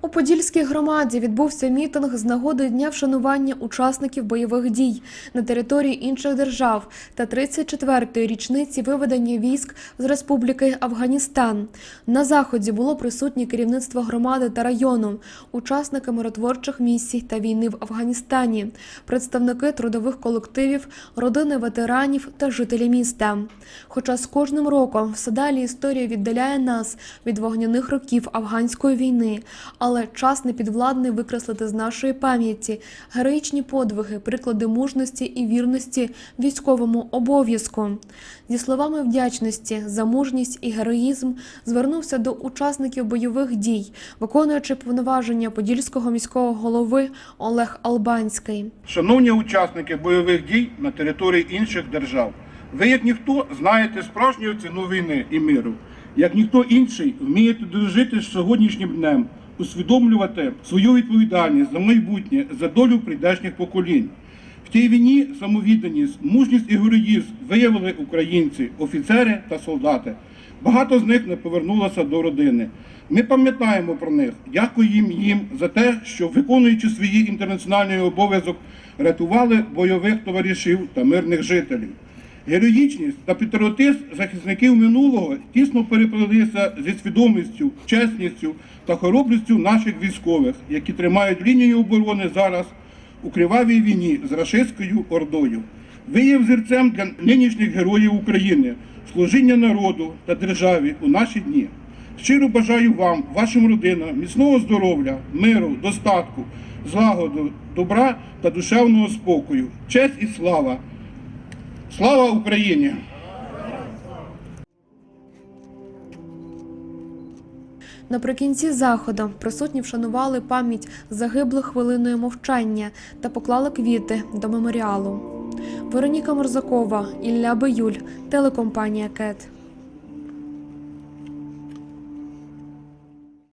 У Подільській громаді відбувся мітинг з нагоди дня вшанування учасників бойових дій на території інших держав та 34-ї річниці виведення військ з Республіки Афганістан. На заході було присутнє керівництво громади та району, учасники миротворчих місій та війни в Афганістані, представники трудових колективів, родини ветеранів та жителі міста. Хоча з кожним роком все далі історія віддаляє нас від вогняних років афганської війни, але час непідвладний викреслити з нашої пам'яті героїчні подвиги, приклади мужності і вірності військовому обов'язку. Зі словами вдячності за мужність і героїзм звернувся до учасників бойових дій, виконуючи повноваження подільського міського голови Олег Албанський. Шановні учасники бойових дій на території інших держав, ви, як ніхто, знаєте справжню ціну війни і миру. Як ніхто інший, вмієте дожити з сьогоднішнім днем, усвідомлювати свою відповідальність за майбутнє, за долю прийдешніх поколінь. В тій війні самовідданість, мужність і героїзм виявили українці, офіцери та солдати. Багато з них не повернулося до родини. Ми пам'ятаємо про них, дякуємо їм за те, що, виконуючи свій інтернаціональний обов'язок, рятували бойових товаришів та мирних жителів. Героїчність та патріотизм захисників минулого тісно переплелися зі свідомістю, чесністю та хоробрістю наших військових, які тримають лінію оборони зараз у кривавій війні з рашистською ордою. Ви є взірцем для нинішніх героїв України, служіння народу та державі у наші дні. Щиро бажаю вам, вашим родинам, міцного здоров'я, миру, достатку, злагоду, добра та душевного спокою, честь і слава. Слава Україні! Наприкінці заходу присутні вшанували пам'ять загиблих хвилиною мовчання та поклали квіти до меморіалу. Вероніка Морзакова, Ілля Биюль, телекомпанія Кет.